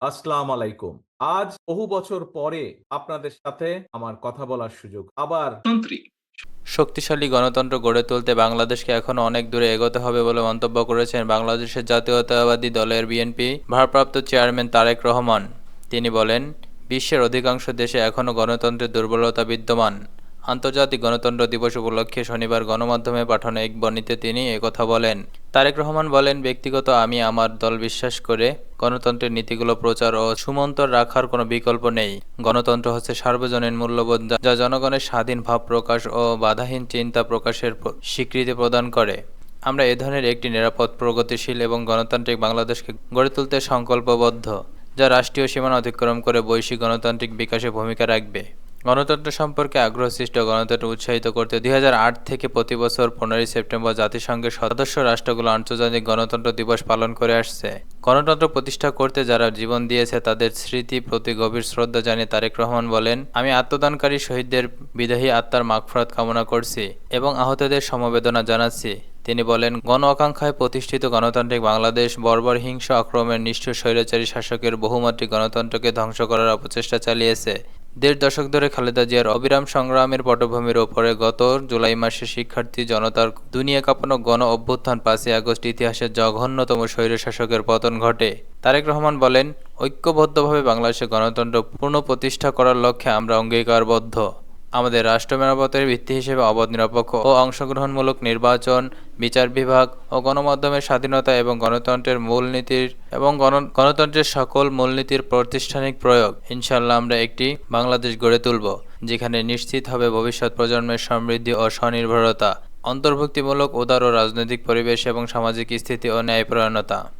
আসসালাম আলাইকুম। আজ বহু বছর পরে আপনাদের সাথে আমার কথা বলার সুযোগ। আবার শক্তিশালী গণতন্ত্র গড়ে তুলতে বাংলাদেশকে এখনও অনেক দূরে এগোতে হবে বলে মন্তব্য করেছেন বাংলাদেশের জাতীয়তাবাদী দলের বিএনপি ভারপ্রাপ্ত চেয়ারম্যান তারেক রহমান। তিনি বলেন বিশ্বের অধিকাংশ দেশে এখনও গণতন্ত্রের দুর্বলতা বিদ্যমান। আন্তর্জাতিক গণতন্ত্র দিবস উপলক্ষে শনিবার গণমাধ্যমে পাঠানো এক বর্ণিতে তিনি একথা বলেন। তারেক রহমান বলেন, ব্যক্তিগত আমি আমার দল বিশ্বাস করে গণতন্ত্রের নীতিগুলো প্রচার ও সুমন্তর রাখার কোনো বিকল্প নেই। গণতন্ত্র হচ্ছে সার্বজনীন মূল্যবোধ যা- জনগণের স্বাধীন ভাব প্রকাশ ও বাধাহীন চিন্তা প্রকাশের স্বীকৃতি প্রদান করে। আমরা এ ধরনের একটি নিরাপদ, প্রগতিশীল এবং গণতান্ত্রিক বাংলাদেশকে গড়ে তুলতে সংকল্পবদ্ধ, যা রাষ্ট্রীয় সীমানা অতিক্রম করে বৈশ্বিক গণতান্ত্রিক বিকাশে ভূমিকা রাখবে। গণতন্ত্র সম্পর্কে আগ্রহ সৃষ্টি গণতন্ত্র উৎসাহিত করতে দুই হাজার আট থেকে প্রতি বছর পনেরোই সেপ্টেম্বর জাতিসংঘের সদস্য রাষ্ট্রগুলো আন্তর্জাতিক গণতন্ত্র দিবস পালন করে আসছে। গণতন্ত্র প্রতিষ্ঠা করতে যারা জীবন দিয়েছে, তাদের স্মৃতি প্রতি গভীর শ্রদ্ধা জানিয়ে তারেক রহমান বলেন, আমি আত্মদানকারী শহীদদের বিদায়ী আত্মার মাগফরাত কামনা করছি এবং আহতদের সমবেদনা জানাচ্ছি। তিনি বলেন, গণ আকাঙ্ক্ষায় প্রতিষ্ঠিত গণতান্ত্রিক বাংলাদেশ বর্বর হিংস আক্রমণের নিষ্ঠুর স্বৈরাচারী শাসকের বহুমাত্রিক গণতন্ত্রকে ধ্বংস করার অপচেষ্টা চালিয়েছে। দেড় দশক ধরে খালেদা জিয়ার অবিরাম সংগ্রামের পটভূমির ওপরে গত জুলাই মাসে শিক্ষার্থী জনতার দুনিয়া কাঁপানো গণ অভ্যুত্থান পাঁচই আগস্ট ইতিহাসের জঘন্যতম স্বৈরশাসকের পতন ঘটে। তারেক রহমান বলেন, ঐক্যবদ্ধভাবে বাংলাদেশে গণতন্ত্র পুনঃপ্রতিষ্ঠা করার লক্ষ্যে আমরা অঙ্গীকারবদ্ধ। আমাদের রাষ্ট্র মেরামতের ভিত্তি হিসেবে অবাধ, নিরপেক্ষ ও অংশগ্রহণমূলক নির্বাচন, বিচার বিভাগ ও গণমাধ্যমের স্বাধীনতা এবং গণতন্ত্রের মূলনীতির এবং গণ- গণতন্ত্রের সকল মূলনীতির প্রাতিষ্ঠানিক প্রয়োগ। ইনশাল্লাহ আমরা একটি বাংলাদেশ গড়ে তুলব, যেখানে নিশ্চিত হবে ভবিষ্যৎ প্রজন্মের সমৃদ্ধি ও স্বনির্ভরতা, অন্তর্ভুক্তিমূলক উদার ও রাজনৈতিক পরিবেশ এবং সামাজিক স্থিতি ও ন্যায়পরায়ণতা।